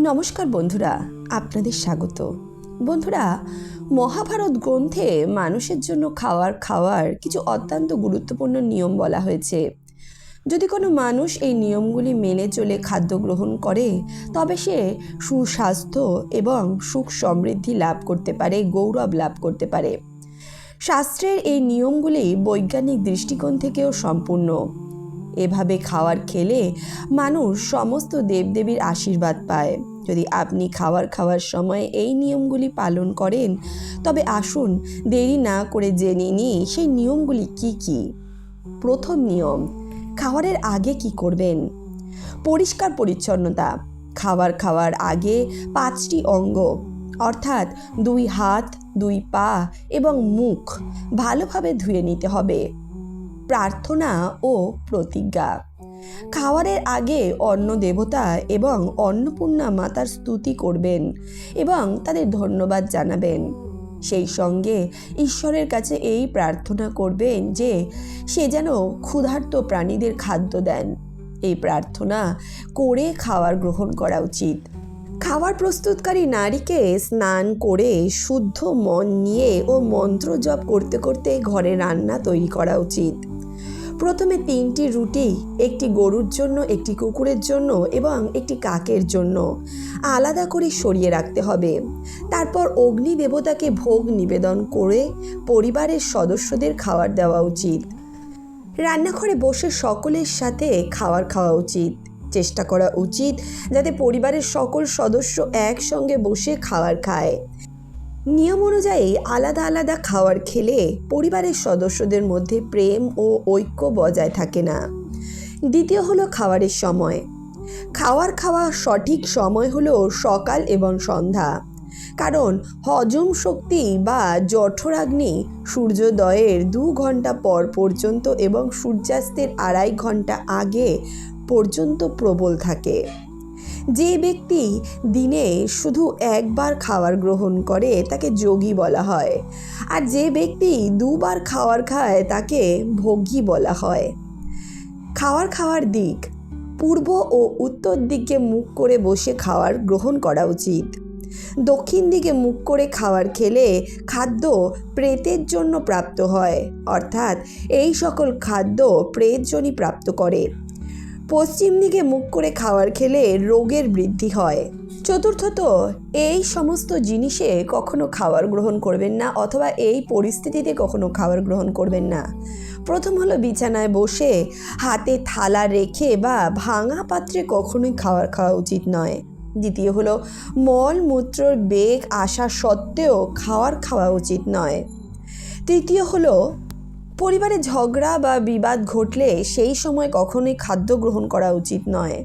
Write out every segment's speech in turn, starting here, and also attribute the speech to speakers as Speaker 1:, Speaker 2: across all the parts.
Speaker 1: নমস্কার বন্ধুরা, আপনাদের স্বাগত। বন্ধুরা, মহাভারত গ্রন্থে মানুষের জন্য খাওয়ার খাওয়ার কিছু অত্যন্ত গুরুত্বপূর্ণ নিয়ম বলা হয়েছে। যদি কোনো মানুষ এই নিয়মগুলি মেনে চলে খাদ্য গ্রহণ করে, তবে সে সুস্বাস্থ্য এবং সুখ সমৃদ্ধি লাভ করতে পারে, গৌরব লাভ করতে পারে। শাস্ত্রের এই নিয়মগুলি বৈজ্ঞানিক দৃষ্টিকোণ থেকেও সম্পূর্ণ। এভাবে খাওয়ার খেলে মানুষ সমস্ত দেবদেবীর আশীর্বাদ পায়। যদি আপনি খাবার খাওয়ার সময় এই নিয়মগুলি পালন করেন, তবে আসুন দেরি না করে জেনে নিই সেই নিয়মগুলি কি কি। প্রথম নিয়ম খাবারের আগে কি করবেন? পরিষ্কার পরিচ্ছন্নতা খাবার খাওয়ার আগে পাঁচটি অঙ্গ, অর্থাৎ দুই হাত, দুই পা এবং মুখ ভালোভাবে ধুয়ে নিতে হবে। প্রার্থনা ও প্রতিজ্ঞা। খাওয়ারের আগে অন্ন দেবতা এবং অন্নপূর্ণা মাতার স্তুতি করবেন এবং তাদের ধন্যবাদ জানাবেন। সেই সঙ্গে ঈশ্বরের কাছে এই প্রার্থনা করবেন যে, সে যেন ক্ষুধার্ত প্রাণীদের খাদ্য দেন। এই প্রার্থনা করে খাওয়ার গ্রহণ করা উচিত। খাবার প্রস্তুতকারী নারীকে স্নান করে শুদ্ধ মন নিয়ে ও মন্ত্র জপ করতে করতে ঘরে রান্না তৈরি করা উচিত। প্রথমে তিনটি রুটি একটি গরুর জন্য, একটি কুকুরের জন্য এবং একটি কাকের জন্য। আলাদা করে সরিয়ে রাখতে হবে। তারপর অগ্নি দেবতাকে ভোগ নিবেদন করে পরিবারের সদস্যদের খাবার দেওয়া উচিত। রান্নাঘরে বসে সকলের সাথে খাবার খাওয়া উচিত। চেষ্টা করা উচিত যাতে পরিবারের সকল সদস্য একসঙ্গে বসে খাবার খায়। নিয়ম অনুযায়ী আলাদা আলাদা খাবার খেলে পরিবারের সদস্যদের মধ্যে প্রেম ও ঐক্য বজায় থাকে না। দ্বিতীয় হলো খাবারের সময়। খাওয়ার খাওয়া সঠিক সময় হলো সকাল এবং সন্ধ্যা। কারণ হজম শক্তি বা জঠরাগ্নি সূর্যোদয়ের দু ঘণ্টা পর পর্যন্ত এবং সূর্যাস্তের আড়াই ঘণ্টা আগে পর্যন্ত প্রবল থাকে। যে ব্যক্তি দিনে শুধু একবার খাবার গ্রহণ করে, তাকে যোগী বলা হয়। আর যে ব্যক্তি দুবার খাবার খায়, তাকে ভোগী বলা হয়। খাওয়ার খাওয়ার দিক, পূর্ব ও উত্তর দিকে মুখ করে বসে খাওয়ার গ্রহণ করা উচিত। দক্ষিণ দিকে মুখ করে খাবার খেলে খাদ্য প্রেতের জন্য প্রাপ্ত হয়, অর্থাৎ এই সকল খাদ্য প্রেতজনই প্রাপ্ত করে। পশ্চিম দিকে মুখ করে খাবার খেলে রোগের বৃদ্ধি হয়। চতুর্থত, এই সমস্ত জিনিসে কখনো খাবার গ্রহণ করবেন না অথবা এই পরিস্থিতিতে কখনো খাবার গ্রহণ করবেন না। প্রথম হলো বিছানায় বসে হাতে থালা রেখে বা ভাঙা পাত্রে কখনোই খাবার খাওয়া উচিত নয়। দ্বিতীয় হলো, মল, মূত্রর বেগ আসা সত্ত্বেও খাওয়ার খাওয়া উচিত নয়। তৃতীয় হলো পরিবারে ঝগড়া বা বিবাদ ঘটলে সেই সময় কখনোই খাদ্য গ্রহণ করা উচিত নয়।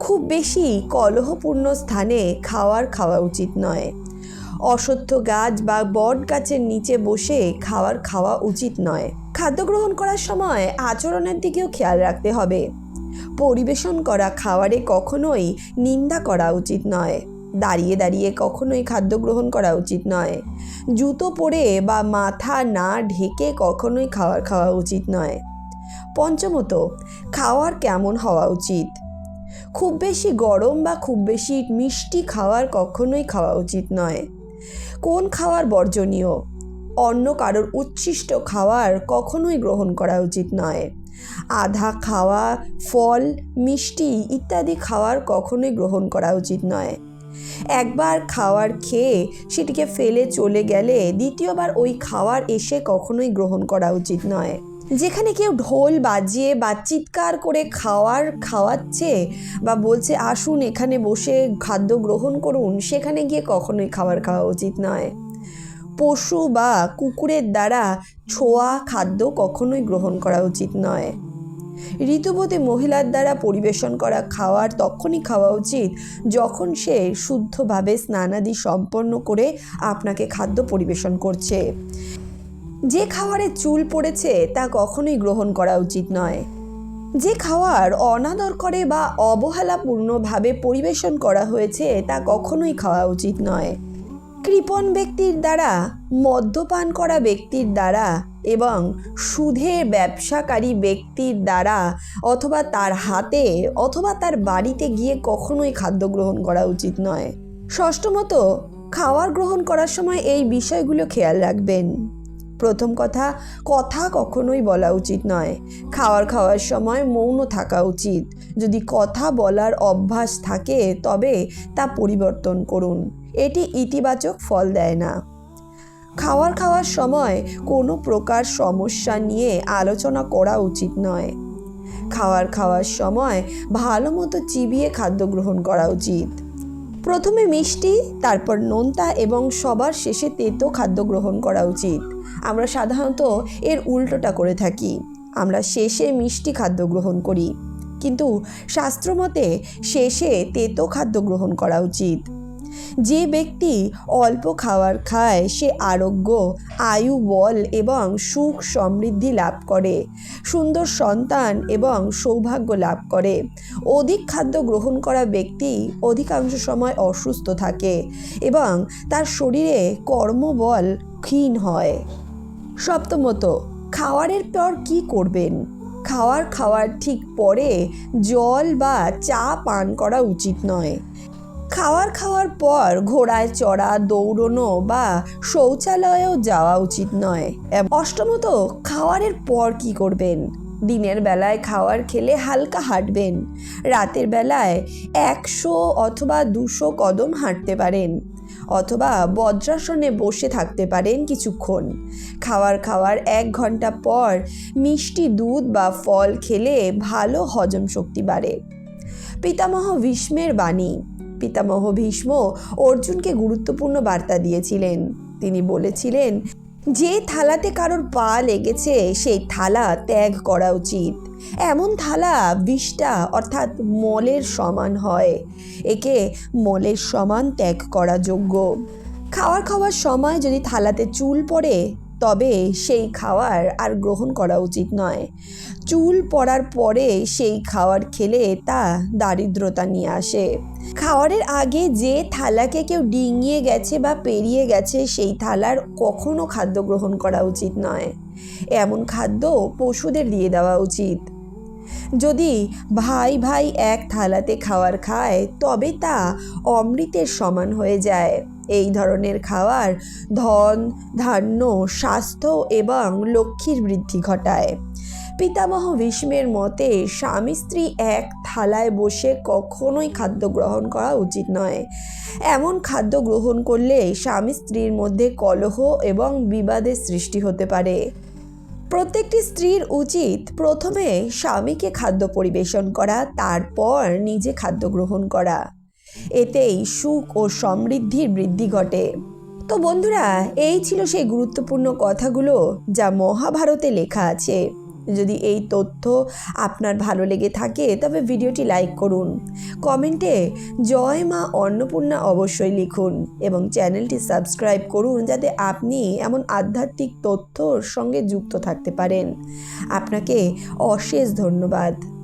Speaker 1: খুব বেশি কলহপূর্ণ স্থানে খাওয়ার খাওয়া উচিত নয়। অসত্য গাছ বা বট গাছের নিচে বসে খাওয়ার খাওয়া উচিত নয়। খাদ্য গ্রহণ করার সময় আচরণের দিকেও খেয়াল রাখতে হবে। পরিবেশন করা খাবারে কখনোই নিন্দা করা উচিত নয়। দাঁড়িয়ে দাঁড়িয়ে কখনোই খাদ্য গ্রহণ করা উচিত নয়। জুতো পরে বা মাথা না ঢেকে কখনোই খাওয়ার খাওয়া উচিত নয়। পঞ্চমত, খাওয়ার কেমন হওয়া উচিত? খুব বেশি গরম বা খুব বেশি মিষ্টি খাওয়ার কখনোই খাওয়া উচিত নয়। কোন খাওয়ার বর্জনীয়? অন্য কারোর উচ্ছিষ্ট খাওয়ার কখনোই গ্রহণ করা উচিত নয়। আধা খাওয়া, ফল, মিষ্টি ইত্যাদি খাওয়ার কখনোই গ্রহণ করা উচিত নয়। একবার খাওয়ার খেয়ে সেটিকে ফেলে চলে গেলে দ্বিতীয়বার ওই খাওয়ার এসে কখনোই গ্রহণ করা উচিত নয়। যেখানে কেউ ঢোল বাজিয়ে বা চিৎকার করে খাওয়ার খাওয়াচ্ছে বা বলছে, আসুন, এখানে বসে খাদ্য গ্রহণ করুন, সেখানে গিয়ে কখনোই খাবার খাওয়া উচিত নয়। পশু বা কুকুরের দ্বারা ছোঁয়া খাদ্য কখনোই গ্রহণ করা উচিত নয়। ঋতুবতী মহিলার দ্বারা পরিবেশন করা খাওয়ার তখনই খাওয়া উচিত যখন সে শুদ্ধভাবে স্নানাদি সম্পন্ন করে আপনাকে খাদ্য পরিবেশন করছে। যে খাবারে চুল পড়েছে তা কখনোই গ্রহণ করা উচিত নয়। যে খাওয়ার অনাদর করে বা অবহেলাপূর্ণভাবে পরিবেশন করা হয়েছে তা কখনোই খাওয়া উচিত নয়। কৃপণ ব্যক্তির দ্বারা, মদ্যপান করা ব্যক্তির দ্বারা এবং সুদের ব্যবসাকারী ব্যক্তির দ্বারা অথবা তার হাতে অথবা তার বাড়িতে গিয়ে কখনোই খাদ্য গ্রহণ করা উচিত নয়। ষষ্ঠমত, খাওয়ার গ্রহণ করার সময় এই বিষয়গুলো খেয়াল রাখবেন। প্রথম কথা কথা কখনোই বলা উচিত নয়। খাওয়ার খাওয়ার সময় মৌন থাকা উচিত। যদি কথা বলার অভ্যাস থাকে, তবে তা পরিবর্তন করুন। এটি ইতিবাচক ফল দেয় না। খাওয়ার খাওয়ার সময় কোনো প্রকার সমস্যা নিয়ে আলোচনা করা উচিত নয়। খাওয়ার খাওয়ার সময় ভালো মতো চিবিয়ে খাদ্য গ্রহণ করা উচিত। প্রথমে মিষ্টি, তারপর নোনতা এবং সবার শেষে তেতো খাদ্য গ্রহণ করা উচিত। আমরা সাধারণত এর উল্টোটা করে থাকি। আমরা শেষে মিষ্টি খাদ্য গ্রহণ করি। কিন্তু শাস্ত্রমতে শেষে তেতো খাদ্য গ্রহণ করা উচিত। যে ব্যক্তি অল্প খাবার খায়, সে আরোগ্য, আয়ু বল এবং সুখ সমৃদ্ধি লাভ করে, সুন্দর সন্তান এবং সৌভাগ্য লাভ করে। অধিক খাদ্য গ্রহণ করা ব্যক্তি অধিকাংশ সময় অসুস্থ থাকে এবং তার শরীরে কর্মবল ক্ষীণ হয়। সপ্তমত, খাওয়ারের পর কি করবেন? খাওয়ার খাওয়ার ঠিক পরে জল বা চা পান করা উচিত নয়। খাওয়ার খাওয়ার পর ঘোড়ায় চড়া, দৌড়নো বা শৌচালয়েও যাওয়া উচিত নয়। অষ্টমত, খাওয়ারের পর কি করবেন? দিনের বেলায় খাওয়ার খেলে হালকা হাঁটবেন। রাতের বেলায় একশো অথবা দুশো কদম হাঁটতে পারেন। অথবা বজ্রাসনে বসে থাকতে পারেন কিছুক্ষণ। খাওয়ার খাওয়ার এক ঘণ্টা পর মিষ্টি দুধ বা ফল খেলে ভালো হজম শক্তি বাড়ে। পিতামহ ভীষ্মের বাণী পিতামহ ভীষ্ম অর্জুনকে গুরুত্বপূর্ণ বার্তা দিয়েছিলেন। তিনি বলেছিলেন, যে থালাতে কারোর পা লেগেছে, সেই থালা ত্যাগ করা উচিত। এমন থালা বিষটা অর্থাৎ মলের সমান হয়। একে মলের সমান ত্যাগ করা যোগ্য। খাওয়ার খাওয়ার সময় যদি থালাতে চুল পড়ে তবে সেই খাওয়ার আর গ্রহণ করা উচিত নয়। চুল পড়ার পরে সেই খাওয়ার খেলে তা দারিদ্রতা নিয়ে আসে। খাওয়ারের আগে যে থালাকে কেউ ডিঙিয়ে গেছে বা পেরিয়ে গেছে, সেই থালার কখনো খাদ্য গ্রহণ করা উচিত নয়। এমন খাদ্য পশুদের দিয়ে দেওয়া উচিত। যদি ভাই ভাই এক থালাতে খাওয়ার খায়, তবে তা অমৃতের সমান হয়ে যায়। এই ধরনের খাওয়ার ধন, ধান্য, স্বাস্থ্য এবং লক্ষ্মীর বৃদ্ধি ঘটায়। পিতামহ ভীষ্মের মতে, স্বামী স্ত্রী এক থালায় বসে কখনোই খাদ্য গ্রহণ করা উচিত নয়। এমন খাদ্য গ্রহণ করলে স্বামী স্ত্রীর মধ্যে কলহ এবং বিবাদের সৃষ্টি হতে পারে। প্রত্যেকটি স্ত্রীর উচিত প্রথমে স্বামীকে খাদ্য পরিবেশন করা, তারপর নিজে খাদ্য গ্রহণ করা। এতেই সুখ ও সমৃদ্ধির বৃদ্ধি ঘটে। তো বন্ধুরা, এই ছিল সেই গুরুত্বপূর্ণ কথাগুলো যা মহাভারতে লেখা আছে। যদি এই তথ্য আপনার ভালো লেগে থাকে, তবে ভিডিওটি লাইক করুন। কমেন্টে জয় মা অন্নপূর্ণা অবশ্যই লিখুন এবং চ্যানেলটি সাবস্ক্রাইব করুন যাতে আপনি এমন আধ্যাত্মিক তথ্যর সঙ্গে যুক্ত থাকতে পারেন। আপনাকে অশেষ ধন্যবাদ।